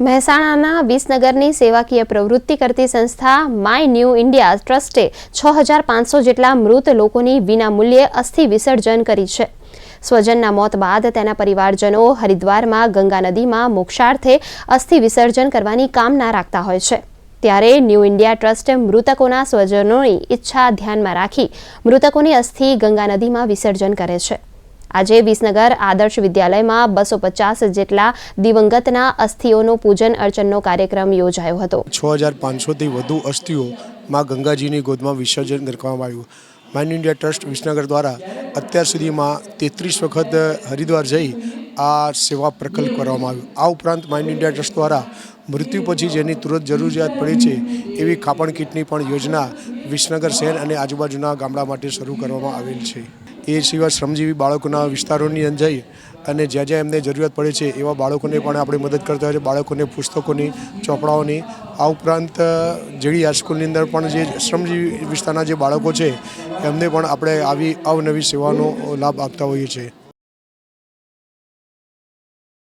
મહેસાણાના વિસનગરની સેવાકીય પ્રવૃત્તિ કરતી સંસ્થા માય ન્યૂ ઇન્ડિયા ટ્રસ્ટે છ હજાર પાંચસો જેટલા મૃત લોકોની વિનામૂલ્યે અસ્થિ વિસર્જન કરી છે. સ્વજનના મોત બાદ તેના પરિવારજનો હરિદ્વારમાં, ગંગા નદીમાં મોક્ષાર્થે અસ્થિ વિસર્જન કરવાની કામના રાખતા હોય છે. ત્યારે ન્યૂ ઇન્ડિયા ટ્રસ્ટ મૃતકોના સ્વજનોની ઈચ્છા ધ્યાનમાં રાખી મૃતકોની અસ્થિ ગંગા નદીમાં વિસર્જન કરે છે. આજે વિસનગર આદર્શ વિદ્યાલયમાં બસો પચાસ જેટલા દિવંગતના અસ્થિઓનો પૂજન અર્ચનનો કાર્યક્રમ યોજાયો હતો. છ હજાર પાંચસોથી વધુ અસ્થિઓ માં ગંગાજીની ગોદમાં વિસર્જન કરવામાં આવ્યું. માઇન ઇન્ડિયા ટ્રસ્ટ વિસનગર દ્વારા અત્યાર સુધીમાં તેત્રીસ વખત હરિદ્વાર જઈ આ સેવા પ્રકલ્પ કરવામાં આવ્યો. આ ઉપરાંત માઇન ઇન્ડિયા ટ્રસ્ટ દ્વારા મૃત્યુ પછી જેની તુરંત જરૂરિયાત પડે છે એવી ખાપણ કીટની પણ યોજના વિસનગર શહેર અને આજુબાજુના ગામડા માટે શરૂ કરવામાં આવેલ છે. એ સિવાય શ્રમજીવી બાળકોના વિસ્તારોની અંદર જઈ અને જ્યાં જ્યાં એમને જરૂરિયાત પડે છે એવા બાળકોને પણ આપણે મદદ કરતા હોય છે. બાળકોને પુસ્તકોની, ચોપડાઓની, આ ઉપરાંત જેડી હાઈસ્કૂલની અંદર પણ જે શ્રમજીવી વિસ્તારના જે બાળકો છે એમને પણ આપણે આવી અવનવી સેવાનો લાભ આપતા હોઈએ છીએ.